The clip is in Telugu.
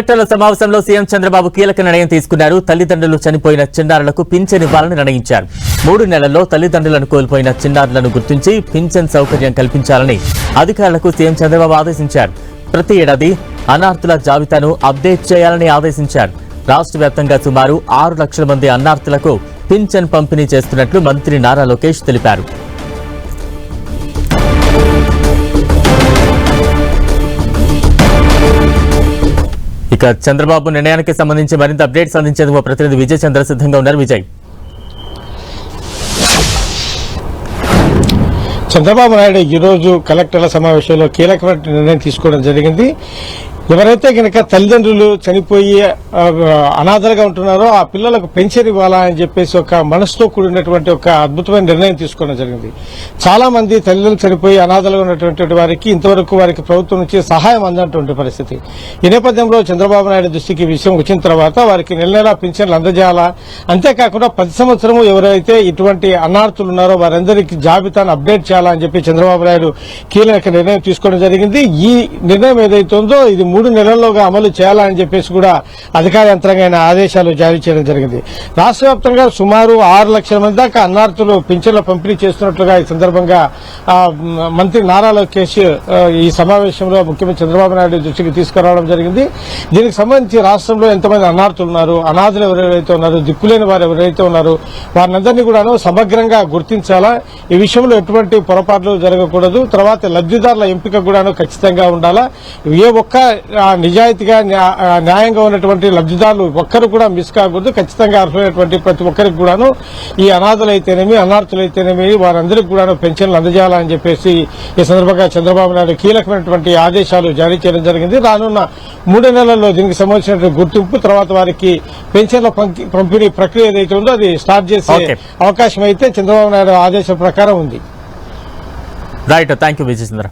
కలెక్టర్ల సమావేశంలో సీఎం చంద్రబాబు కీలక నిర్ణయం తీసుకున్నారు. తల్లిదండ్రులు చనిపోయిన చిన్నారులకు పింఛన్ ఇవ్వాలని నిర్ణయించారు. మూడు నెలల్లో తల్లిదండ్రులను కోల్పోయిన చిన్నారులను గుర్తించి పింఛన్ సౌకర్యం కల్పించాలని అధికారులకు సీఎం చంద్రబాబు ఆదేశించారు. ప్రతి ఏడాది అనార్థుల జాబితాను అప్డేట్ చేయాలని ఆదేశించారు. రాష్ట్ర వ్యాప్తంగా సుమారు ఆరు లక్షల మంది అన్నార్థులకు పింఛన్ పంపిణీ చేస్తున్నట్లు మంత్రి నారా లోకేష్ తెలిపారు. ఇక చంద్రబాబు నిర్ణయానికి సంబంధించి మరింత అప్డేట్స్ అందించేందుకు మా ప్రతినిధి విజయ్ చంద్ర సిద్ధంగా ఉన్నారు. విజయ్. చంద్రబాబు నాయుడు ఈరోజు కలెక్టర్ల సమావేశంలో కీలకమైన నిర్ణయం తీసుకోవడం జరిగింది. ఎవరైతే గనక తల్లిదండ్రులు చనిపోయి అనాథలుగా ఉంటున్నారో ఆ పిల్లలకు పెన్షన్ ఇవ్వాలా అని చెప్పేసి ఒక మనసుతో కూడినటువంటి ఒక అద్భుతమైన నిర్ణయం తీసుకోవడం జరిగింది. చాలా మంది తల్లిదండ్రులు చనిపోయి అనాథలుగా ఉన్నటువంటి వారికి ఇంతవరకు వారికి ప్రభుత్వం నుంచి సహాయం అందనటువంటి పరిస్థితి. ఈ నేపథ్యంలో చంద్రబాబు నాయుడు దృష్టికి విషయం వచ్చిన తర్వాత వారికి నెల నెలా పెన్షన్లు అందజేయాలా? అంతేకాకుండా ప్రతి సంవత్సరము ఎవరైతే ఇటువంటి అనార్థులు ఉన్నారో వారందరికీ జాబితాను అప్డేట్ చేయాలా అని చెప్పి చంద్రబాబు నాయుడు కీలక నిర్ణయం తీసుకోవడం జరిగింది. ఈ నిర్ణయం ఏదైతే ఉందో ఇది మూడు నెలల్లోగా అమలు చేయాలని చెప్పేసి కూడా అధికార యంత్రాంగం ఆదేశాలు జారీ చేయడం జరిగింది. రాష్ట్ర వ్యాప్తంగా సుమారు ఆరు లక్షల మంది దాకా అన్నార్థులు పింఛన్ల పంపిణీ చేస్తున్నట్లుగా ఈ సందర్భంగా మంత్రి నారా లోకేష్ ఈ సమావేశంలో ముఖ్యమంత్రి చంద్రబాబు నాయుడు దృష్టికి తీసుకురావడం జరిగింది. దీనికి సంబంధించి రాష్ట్రంలో ఎంతమంది అన్నార్థులు ఉన్నారు అనాథులు ఎవరెవరైతే ఉన్నారు దిక్కులేని వారు ఎవరైతే ఉన్నారు వారినందరినీ కూడాను సమగ్రంగా గుర్తించాలా? ఈ విషయంలో ఎటువంటి పొరపాట్లు జరగకూడదు. తర్వాత లబ్ధిదారుల ఎంపిక కూడాను ఖచ్చితంగా ఉండాలా? ఏ ఒక్క నిజాయితీగా న్యాయంగా ఉన్నటువంటి లబ్ధిదారులు ఒక్కరు కూడా మిస్ కాకూడదు. ఖచ్చితంగా అర్హులైనటువంటి ప్రతి ఒక్కరికి కూడాను ఈ అనాథలు అయితేనేమి అనార్థులు అయితేనేమి వారందరికీ కూడాను పెన్షన్లు అందజేయాలని చెప్పేసి ఈ సందర్భంగా చంద్రబాబు నాయుడు కీలకమైనటువంటి ఆదేశాలు జారీ చేయడం జరిగింది. రానున్న మూడు నెలల్లో దీనికి సంబంధించినటువంటి గుర్తింపు తర్వాత వారికి పెన్షన్ల పంపిణీ ప్రక్రియ ఏదైతే ఉందో అది స్టార్ట్ చేసే. అవకాశం అయితే చంద్రబాబు నాయుడు ఆదేశం ప్రకారం ఉంది. Right thank you Vijay Chandra